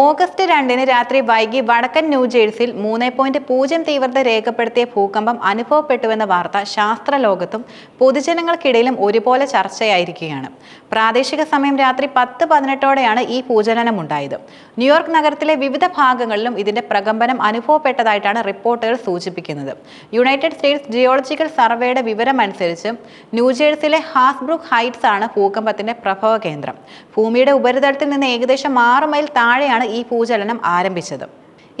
August രണ്ടിന് രാത്രി വൈകി വടക്കൻ ന്യൂജേഴ്സിയിൽ മൂന്ന് പോയിന്റ് പൂജ്യം തീവ്രത രേഖപ്പെടുത്തിയ ഭൂകമ്പം അനുഭവപ്പെട്ടുവെന്ന വാർത്ത ശാസ്ത്രലോകത്തും പൊതുജനങ്ങൾക്കിടയിലും ഒരുപോലെ ചർച്ചയായിരിക്കുകയാണ്. പ്രാദേശിക സമയം രാത്രി പത്ത് പതിനെട്ടോടെയാണ് ഈ ഭൂചലനം ഉണ്ടായത് ന്യൂയോർക്ക് നഗരത്തിലെ വിവിധ ഭാഗങ്ങളിലും ഇതിന്റെ പ്രകമ്പനം അനുഭവപ്പെട്ടതായിട്ടാണ് റിപ്പോർട്ടുകൾ സൂചിപ്പിക്കുന്നത്. യുണൈറ്റഡ് സ്റ്റേറ്റ്സ് ജിയോളജിക്കൽ സർവേയുടെ വിവരമനുസരിച്ച് ന്യൂജേഴ്സിയിലെ ഹാസ്ബ്രുക്ക് ഹൈറ്റ്സ് ആണ് ഭൂകമ്പത്തിന്റെ പ്രഭവ കേന്ദ്രം ഭൂമിയുടെ ഉപരിതലത്തിൽ നിന്ന് ഏകദേശം ആറ് മൈൽ താഴെയാണ് ഈ ഭൂചലനം ആരംഭിച്ചത്.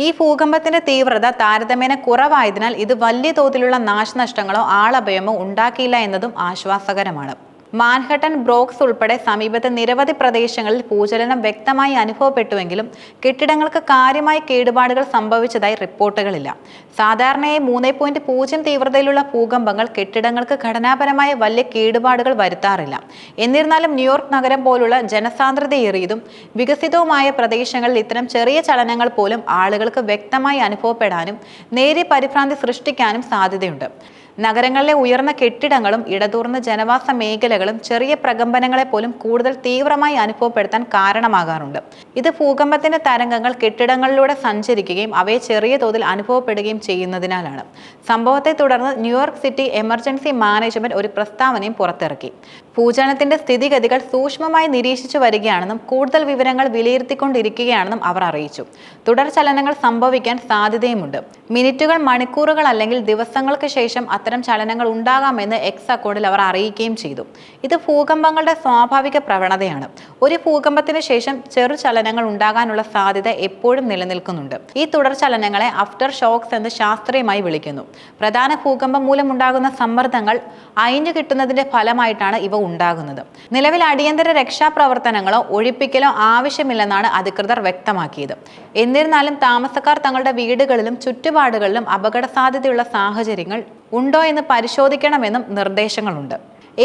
ഈ ഭൂകമ്പത്തിന്റെ തീവ്രത താരതമ്യേന കുറവായതിനാൽ ഇത് വലിയ തോതിലുള്ള നാശനഷ്ടങ്ങളോ ആളഭയമോ ഉണ്ടാക്കിയില്ല എന്നതും ആശ്വാസകരമാണ്. മാൻഹട്ടൻ ബ്രോക്സ് ഉൾപ്പെടെ സമീപത്തെ നിരവധി പ്രദേശങ്ങളിൽ ഭൂചലനം വ്യക്തമായി അനുഭവപ്പെട്ടുവെങ്കിലും കെട്ടിടങ്ങൾക്ക് കാര്യമായ കേടുപാടുകൾ സംഭവിച്ചതായി റിപ്പോർട്ടുകളില്ല. സാധാരണയായി മൂന്ന് പോയിന്റ് പൂജ്യം തീവ്രതയിലുള്ള ഭൂകമ്പങ്ങൾ കെട്ടിടങ്ങൾക്ക് ഘടനാപരമായ വലിയ കേടുപാടുകൾ വരുത്താറില്ല. എന്നിരുന്നാലും ന്യൂയോർക്ക് നഗരം പോലുള്ള ജനസാന്ദ്രതയേറിയതും വികസിതവുമായ പ്രദേശങ്ങളിൽ ഇത്തരം ചെറിയ ചലനങ്ങൾ പോലും ആളുകൾക്ക് വ്യക്തമായി അനുഭവപ്പെടാനും നേരിയ പരിഭ്രാന്തി സൃഷ്ടിക്കാനും സാധ്യതയുണ്ട്. നഗരങ്ങളിലെ ഉയർന്ന കെട്ടിടങ്ങളും ഇടതൂർന്ന ജനവാസ മേഖലകളും ചെറിയ പ്രകമ്പനങ്ങളെ പോലും കൂടുതൽ തീവ്രമായി അനുഭവപ്പെടുത്താൻ കാരണമാകാറുണ്ട്. ഇത് ഭൂകമ്പത്തിന്റെ തരംഗങ്ങൾ കെട്ടിടങ്ങളിലൂടെ സഞ്ചരിക്കുകയും അവയെ ചെറിയ തോതിൽ അനുഭവപ്പെടുകയും ചെയ്യുന്നതിനാലാണ്. സംഭവത്തെ തുടർന്ന് ന്യൂയോർക്ക് സിറ്റി എമർജൻസി മാനേജ്മെന്റ് ഒരു പ്രസ്താവനയും പുറത്തിറക്കി. ഭൂചലനത്തിന്റെ സ്ഥിതിഗതികൾ സൂക്ഷ്മമായി നിരീക്ഷിച്ചു വരികയാണെന്നും കൂടുതൽ വിവരങ്ങൾ വിലയിരുത്തിക്കൊണ്ടിരിക്കുകയാണെന്നും അവർ അറിയിച്ചു. തുടർ ചലനങ്ങൾ സംഭവിക്കാൻ സാധ്യതയുമുണ്ട്. മിനിറ്റുകൾ മണിക്കൂറുകൾ അല്ലെങ്കിൽ ദിവസങ്ങൾക്ക് ശേഷം അത്തരം ചലനങ്ങൾ ഉണ്ടാകാമെന്ന് എക്സ് അക്കൗണ്ടിൽ അവർ അറിയിക്കുകയും ചെയ്തു. ഇത് ഭൂകമ്പങ്ങളുടെ സ്വാഭാവിക പ്രവണതയാണ്. ഒരു ഭൂകമ്പത്തിന് ശേഷം ചെറു ചലനങ്ങൾ ഉണ്ടാകാനുള്ള സാധ്യത എപ്പോഴും നിലനിൽക്കുന്നുണ്ട്. ഈ തുടർ ചലനങ്ങളെ ആഫ്റ്റർ ഷോക്സ് എന്ന് ശാസ്ത്രീയമായി വിളിക്കുന്നു. പ്രധാന ഭൂകമ്പം മൂലമുണ്ടാകുന്ന സമ്മർദ്ദങ്ങൾ അയിഞ്ഞു കിട്ടുന്നതിന്റെ ഫലമായിട്ടാണ് ഇവ ഉണ്ടാകുന്നത്. നിലവിൽ അടിയന്തര രക്ഷാപ്രവർത്തനങ്ങളോ ഒഴിപ്പിക്കലോ ആവശ്യമില്ലെന്നാണ് അധികൃതർ വ്യക്തമാക്കിയത്. എന്നിരുന്നാലും താമസക്കാർ തങ്ങളുടെ വീടുകളിലും ചുറ്റുപാടുകളിലും അപകട സാധ്യതയുള്ള സാഹചര്യങ്ങൾ ഉണ്ടോ എന്ന് പരിശോധിക്കണമെന്നും നിർദ്ദേശങ്ങളുണ്ട്.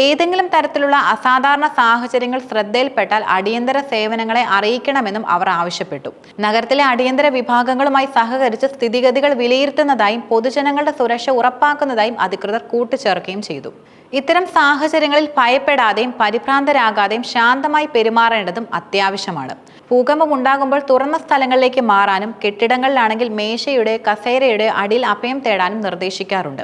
ഏതെങ്കിലും തരത്തിലുള്ള അസാധാരണ സാഹചര്യങ്ങൾ ശ്രദ്ധയിൽപ്പെട്ടാൽ അടിയന്തര സേവനങ്ങളെ അറിയിക്കണമെന്നും അവർ ആവശ്യപ്പെട്ടു. നഗരത്തിലെ അടിയന്തര വിഭാഗങ്ങളുമായി സഹകരിച്ച് സ്ഥിതിഗതികൾ വിലയിരുത്തുന്നതായും പൊതുജനങ്ങളുടെ സുരക്ഷ ഉറപ്പാക്കുന്നതായും അധികൃതർ കൂട്ടിച്ചേർക്കുകയും ചെയ്തു. ഇത്തരം സാഹചര്യങ്ങളിൽ ഭയപ്പെടാതെയും പരിഭ്രാന്തരാകാതെയും ശാന്തമായി പെരുമാറേണ്ടതും അത്യാവശ്യമാണ്. ഭൂകമ്പം ഉണ്ടാകുമ്പോൾ തുറന്ന സ്ഥലങ്ങളിലേക്ക് മാറാനും കെട്ടിടങ്ങളിലാണെങ്കിൽ മേശയുടെ കസേരയുടെ അടിയിൽ അഭയം തേടാനും നിർദ്ദേശിക്കാറുണ്ട്.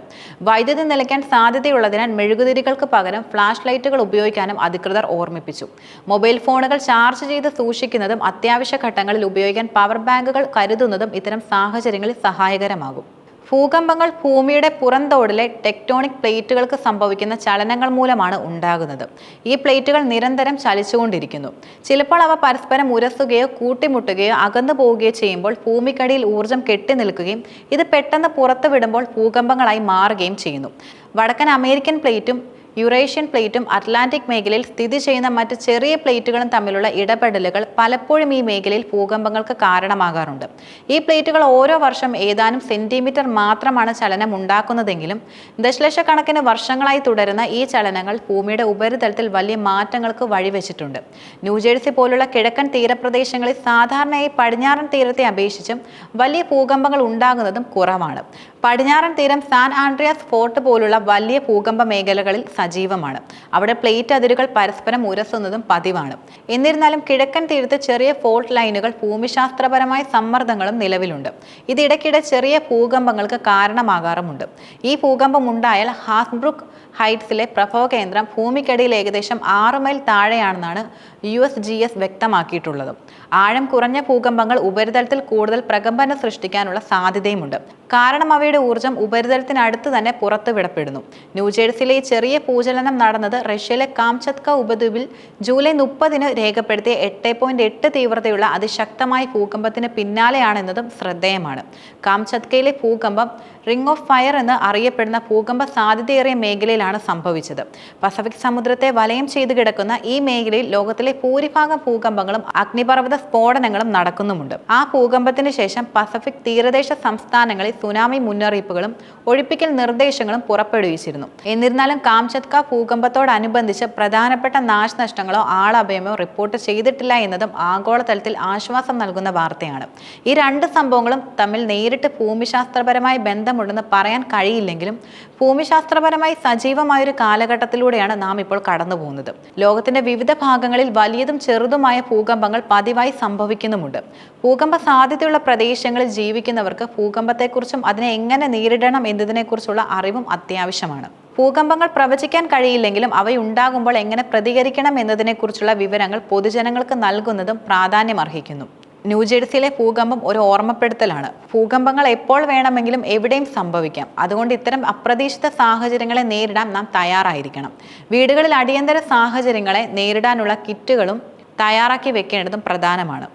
വൈദ്യുതി നിലയ്ക്കാൻ സാധ്യതയുള്ളതിനാൽ മെഴുകുതിരികൾക്ക് പകരം ഫ്ലാഷ് ലൈറ്റുകൾ ഉപയോഗിക്കാനും അധികൃതർ ഓർമ്മിപ്പിച്ചു. മൊബൈൽ ഫോണുകൾ ചാർജ് ചെയ്ത് സൂക്ഷിക്കുന്നതും അത്യാവശ്യ ഘട്ടങ്ങളിൽ ഉപയോഗിക്കാൻ പവർ ബാങ്കുകൾ കരുതുന്നതും ഇത്തരം സാഹചര്യങ്ങളിൽ സഹായകരമാകും. ഭൂകമ്പങ്ങൾ ഭൂമിയുടെ പുറന്തോടിലെ ടെക്ടോണിക് പ്ലേറ്റുകൾക്ക് സംഭവിക്കുന്ന ചലനങ്ങൾ മൂലമാണ് ഉണ്ടാകുന്നത്. ഈ പ്ലേറ്റുകൾ നിരന്തരം ചലിച്ചുകൊണ്ടിരിക്കുന്നു. ചിലപ്പോൾ അവ പരസ്പരം ഉരസുകയോ കൂട്ടിമുട്ടുകയോ അകന്നു പോവുകയോ ചെയ്യുമ്പോൾ ഭൂമിക്കടിയിൽ ഊർജം കെട്ടി നിൽക്കുകയും ഇത് പെട്ടെന്ന് പുറത്തുവിടുമ്പോൾ ഭൂകമ്പങ്ങളായി മാറുകയും ചെയ്യുന്നു. വടക്കൻ അമേരിക്കൻ പ്ലേറ്റും യുറേഷ്യൻ പ്ലേറ്റും അറ്റ്ലാന്റിക് മേഖലയിൽ സ്ഥിതി ചെയ്യുന്ന മറ്റ് ചെറിയ പ്ലേറ്റുകളും തമ്മിലുള്ള ഇടപെടലുകൾ പലപ്പോഴും ഈ മേഖലയിൽ ഭൂകമ്പങ്ങൾക്ക് കാരണമാകാറുണ്ട്. ഈ പ്ലേറ്റുകൾ ഓരോ വർഷം ഏതാനും സെന്റിമീറ്റർ മാത്രമാണ് ചലനം ഉണ്ടാക്കുന്നതെങ്കിലും ദശലക്ഷക്കണക്കിന് വർഷങ്ങളായി തുടരുന്ന ഈ ചലനങ്ങൾ ഭൂമിയുടെ ഉപരിതലത്തിൽ വലിയ മാറ്റങ്ങൾക്ക് വഴിവെച്ചിട്ടുണ്ട്. ന്യൂജേഴ്സി പോലുള്ള കിഴക്കൻ തീരപ്രദേശങ്ങളിൽ സാധാരണയായി പടിഞ്ഞാറൻ തീരത്തെ അപേക്ഷിച്ചും വലിയ ഭൂകമ്പങ്ങൾ ഉണ്ടാകുന്നതും കുറവാണ്. പടിഞ്ഞാറൻ തീരം സാൻ ആൻഡ്രിയാസ് ഫോർട്ട് പോലുള്ള വലിയ ഭൂകമ്പ മേഖലകളിൽ സജീവമാണ്. അവിടെ പ്ലേറ്റ് അതിരുകൾ പരസ്പരം ഉരസുന്നതും പതിവാണ്. എന്നിരുന്നാലും കിഴക്കൻ തീരത്ത് ചെറിയ ഫോൾട്ട് ലൈനുകൾ ഭൂമിശാസ്ത്രപരമായ സമ്മർദ്ദങ്ങളും നിലവിലുണ്ട്. ഇതിടയ്ക്കിടെ ചെറിയ ഭൂകമ്പങ്ങൾക്ക് കാരണമാകാറുമുണ്ട്. ഈ ഭൂകമ്പം ഉണ്ടായാൽ ഹാസ്ബ്രുക്ക് ഹൈറ്റ്സിലെ പ്രഭവ കേന്ദ്രം ഭൂമിക്കടിയിൽ ഏകദേശം ആറ് മൈൽ താഴെയാണെന്നാണ് യു എസ് ജി എസ് വ്യക്തമാക്കിയിട്ടുള്ളത്. ആഴം കുറഞ്ഞ ഭൂകമ്പങ്ങൾ ഉപരിതലത്തിൽ കൂടുതൽ പ്രകമ്പനം സൃഷ്ടിക്കാനുള്ള സാധ്യതയുമുണ്ട്. കാരണം അവയുടെ ഊർജം ഉപരിതലത്തിനടുത്ത് തന്നെ പുറത്തുവിടപ്പെടുന്നു ന്യൂജേഴ്സിയിലെ ചെറിയ ഭൂചലനം നടന്നത് റഷ്യയിലെ കാംചത്ക ഉപദ്വീപിൽ ജൂലൈ മുപ്പതിന് രേഖപ്പെടുത്തിയ എട്ട് പോയിന്റ് എട്ട് തീവ്രതയുള്ള അതിശക്തമായ ഭൂകമ്പത്തിന് പിന്നാലെയാണെന്നതും ശ്രദ്ധേയമാണ്. കാംചത്കയിലെ ഭൂകമ്പം റിംഗ് ഓഫ് ഫയർ എന്ന് അറിയപ്പെടുന്ന ഭൂകമ്പ സാധ്യതയേറിയ മേഖലയിലാണ് സംഭവിച്ചത്. പസഫിക് സമുദ്രത്തെ വലയം ചെയ്തു കിടക്കുന്ന ഈ മേഖലയിൽ ലോകത്തിലെ ഭൂരിഭാഗം ഭൂകമ്പങ്ങളും അഗ്നിപർവത സ്ഫോടനങ്ങളും നടക്കുന്നുമുണ്ട്. ആ ഭൂകമ്പത്തിന് ശേഷം പസഫിക് തീരദേശ സംസ്ഥാനങ്ങളിൽ സുനാമി മുന്നറിയിപ്പുകളും ഒഴിപ്പിക്കൽ നിർദ്ദേശങ്ങളും പുറപ്പെടുവിച്ചിരുന്നു. എന്നിരുന്നാലും കാംചത്ക ഭൂകമ്പത്തോടനുബന്ധിച്ച് പ്രധാനപ്പെട്ട നാശനഷ്ടങ്ങളോ ആളഭയമോ റിപ്പോർട്ട് ചെയ്തിട്ടില്ല എന്നതും ആഗോളതലത്തിൽ ആശ്വാസം നൽകുന്ന വാർത്തയാണ്. ഈ രണ്ട് സംഭവങ്ങളും തമ്മിൽ നേരിട്ട് ഭൂമിശാസ്ത്രപരമായ ബന്ധം സാധ്യതയുണ്ടെന്ന് പറയാൻ കഴിയില്ലെങ്കിലും ഭൂമിശാസ്ത്രപരമായി സജീവമായൊരു കാലഘട്ടത്തിലൂടെയാണ് നാം ഇപ്പോൾ കടന്നു പോകുന്നത് ലോകത്തിന്റെ വിവിധ ഭാഗങ്ങളിൽ വലിയതും ചെറുതുമായ ഭൂകമ്പങ്ങൾ പതിവായി സംഭവിക്കുന്നുമുണ്ട്. ഭൂകമ്പ സാധ്യതയുള്ള പ്രദേശങ്ങളിൽ ജീവിക്കുന്നവർക്ക് ഭൂകമ്പത്തെക്കുറിച്ചും അതിനെ എങ്ങനെ നേരിടണം എന്നതിനെക്കുറിച്ചുള്ള അറിവും അത്യാവശ്യമാണ്. ഭൂകമ്പങ്ങൾ പ്രവചിക്കാൻ കഴിയില്ലെങ്കിലും അവയുണ്ടാകുമ്പോൾ എങ്ങനെ പ്രതികരിക്കണം എന്നതിനെക്കുറിച്ചുള്ള വിവരങ്ങൾ പൊതുജനങ്ങൾക്ക് നൽകുന്നതും പ്രാധാന്യമർഹിക്കുന്നു. ന്യൂജേഴ്സിയിലെ ഭൂകമ്പം ഒരു ഓർമ്മപ്പെടുത്തലാണ്. ഭൂകമ്പങ്ങൾ എപ്പോൾ വേണമെങ്കിലും എവിടെയും സംഭവിക്കാം. അതുകൊണ്ട് ഇത്തരം അപ്രതീക്ഷിത സാഹചര്യങ്ങളെ നേരിടാൻ നാം തയ്യാറായിരിക്കണം. വീടുകളിൽ അടിയന്തര സാഹചര്യങ്ങളെ നേരിടാനുള്ള കിറ്റുകളും തയ്യാറാക്കി വെക്കേണ്ടതും പ്രധാനമാണ്.